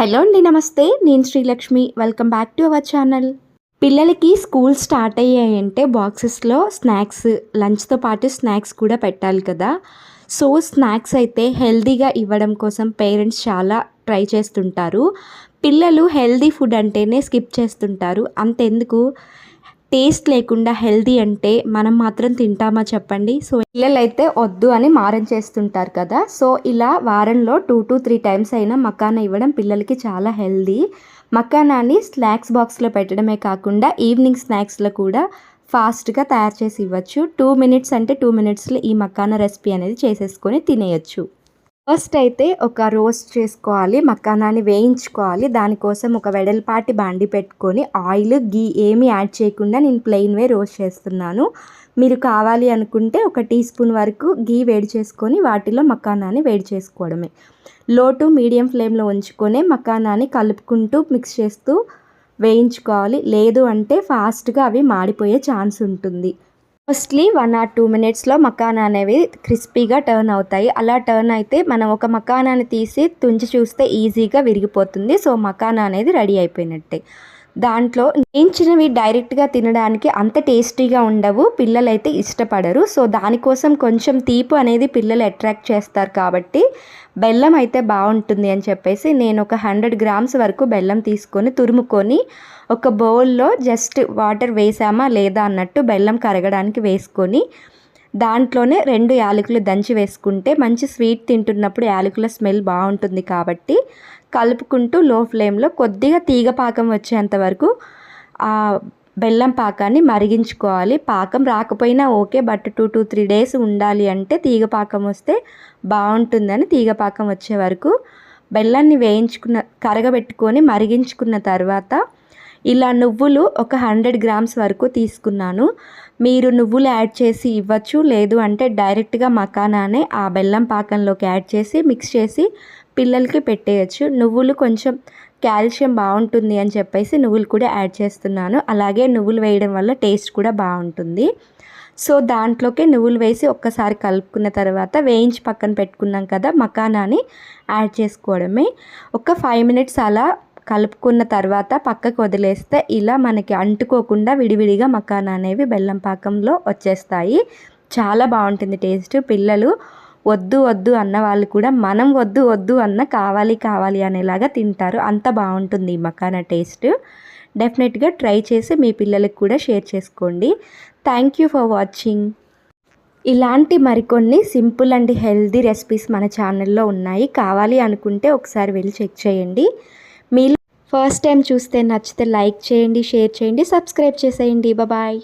Hello అండి నమస్తే. నేను Srilakshmi. Welcome back to our channel పిల్లలకి స్కూల్ స్టార్ట్ అయ్యాయంటే బాక్సెస్లో స్నాక్స్ లంచ్తో పాటు స్నాక్స్ కూడా పెట్టాలి కదా. సో స్నాక్స్ అయితే హెల్దీగా ఇవ్వడం కోసం పేరెంట్స్ చాలా ట్రై చేస్తుంటారు. పిల్లలు హెల్దీ ఫుడ్ అంటేనే స్కిప్ చేస్తుంటారు. అంతెందుకు? టేస్ట్ లేకుండా హెల్దీ అంటే మనం మాత్రం తింటామా చెప్పండి? సో పిల్లలైతే వద్దు అని మారం చేస్తుంటారు కదా. సో ఇలా వారంలో టూ టు త్రీ టైమ్స్ అయినా మకానా ఇవ్వడం పిల్లలకి చాలా హెల్దీ. మకానాని స్నాక్స్ బాక్స్లో పెట్టడమే కాకుండా ఈవినింగ్ స్నాక్స్లో కూడా ఫాస్ట్గా తయారు చేసి ఇవ్వచ్చు. టూ మినిట్స్ అంటే టూ మినిట్స్లో ఈ మకానా రెసిపీ అనేది చేసేసుకొని తినేయచ్చు. ఫస్ట్ అయితే ఒక రోస్ట్ చేసుకోవాలి మక్కానాన్ని వేయించుకోవాలి. దానికోసం ఒక వెడల్పాటి బాండి పెట్టుకొని ఆయిల్ గీ ఏమీ యాడ్ చేయకుండా నేను ప్లెయిన్ వే రోస్ట్ చేస్తున్నాను. మీరు కావాలి అనుకుంటే ఒక టీ స్పూన్ వరకు గీ వేడి చేసుకొని వాటిలో మకానాన్ని వేడి చేసుకోవడమే. లో టు మీడియం ఫ్లేమ్లో ఉంచుకొని మకానాన్ని కలుపుకుంటూ మిక్స్ చేస్తూ వేయించుకోవాలి. లేదు అంటే ఫాస్ట్గా అవి మాడిపోయే ఛాన్స్ ఉంటుంది. ఫస్ట్లీ వన్ ఆర్ టూ మినిట్స్లో మకానా అనేవి క్రిస్పీగా టర్న్ అవుతాయి. అలా టర్న్ అయితే మనం ఒక మకానాన్ని తీసి తుంచి చూస్తే ఈజీగా విరిగిపోతుంది. సో మకానా అనేది రెడీ అయిపోయినట్టే. దాంట్లో వేయించినవి డైరెక్ట్గా తినడానికి అంత టేస్టీగా ఉండవు. పిల్లలైతే ఇష్టపడరు. సో దానికోసం కొంచెం తీపు అనేది పిల్లలు అట్రాక్ట్ చేస్తారు కాబట్టి బెల్లం అయితే బాగుంటుంది అని చెప్పేసి నేను ఒక హండ్రెడ్ గ్రామ్స్ వరకు బెల్లం తీసుకొని తురుముకొని ఒక బౌల్లో జస్ట్ వాటర్ వేసామా లేదా అన్నట్టు బెల్లం కరగడానికి వేసుకొని దాంట్లోనే రెండు యాలకులు దంచి వేసుకుంటే మంచి స్వీట్ తింటున్నప్పుడు యాలకుల స్మెల్ బాగుంటుంది కాబట్టి కలుపుకుంటూ లో ఫ్లేమ్లో కొద్దిగా తీగ పాకం వచ్చేంత వరకు బెల్లం పాకాన్ని మరిగించుకోవాలి. పాకం రాకపోయినా okay but two two three days ఉండాలి అంటే తీగ పాకం వస్తే బాగుంటుందని తీగ పాకం వచ్చే వరకు. బెల్లాన్ని వేయించుకున్న కరగబెట్టుకొని మరిగించుకున్న తర్వాత ఇలా నువ్వులు ఒక హండ్రెడ్ గ్రామ్స్ వరకు తీసుకున్నాను. మీరు నువ్వులు యాడ్ చేసి ఇవ్వచ్చు లేదు అంటే డైరెక్ట్గా మకానానే ఆ బెల్లం పాకంలోకి యాడ్ చేసి మిక్స్ చేసి పిల్లలకి పెట్టేయచ్చు. నువ్వులు కొంచెం కాల్షియం బాగుంటుంది అని చెప్పేసి నువ్వులు కూడా యాడ్ చేస్తున్నాను. అలాగే నువ్వులు వేయడం వల్ల టేస్ట్ కూడా బాగుంటుంది. సో దాంట్లోకి నువ్వులు వేసి ఒక్కసారి కలుపుకున్న తర్వాత వేయించి పక్కన పెట్టుకున్నాం కదా మకానాని యాడ్ చేసుకోవడమే. ఒక ఫైవ్ మినిట్స్ అలా కలుపుకున్న తర్వాత పక్కకు వదిలేస్తే ఇలా మనకి అంటుకోకుండా విడివిడిగా మకానా అనేవి బెల్లం పాకంలో వచ్చేస్తాయి. చాలా బాగుంటుంది టేస్ట్. పిల్లలు వద్దు వద్దు అన్న వాళ్ళు కూడా మనం వద్దు వద్దు అన్న కావాలి కావాలి అనేలాగా తింటారు. అంత బాగుంటుంది ఈ మకానా టేస్ట్. డెఫినెట్గా ట్రై చేసి మీ పిల్లలకు కూడా షేర్ చేసుకోండి. థ్యాంక్ యూ ఫర్ వాచింగ్ ఇలాంటి మరికొన్ని సింపుల్ అండ్ హెల్దీ రెసిపీస్ మన ఛానల్లో ఉన్నాయి. కావాలి అనుకుంటే ఒకసారి వెళ్ళి చెక్ చేయండి. మీరు ఫస్ట్ టైం చూస్తే నచ్చితే లైక్ చేయండి షేర్ చేయండి సబ్స్క్రైబ్ చేసేయండి. బాయ్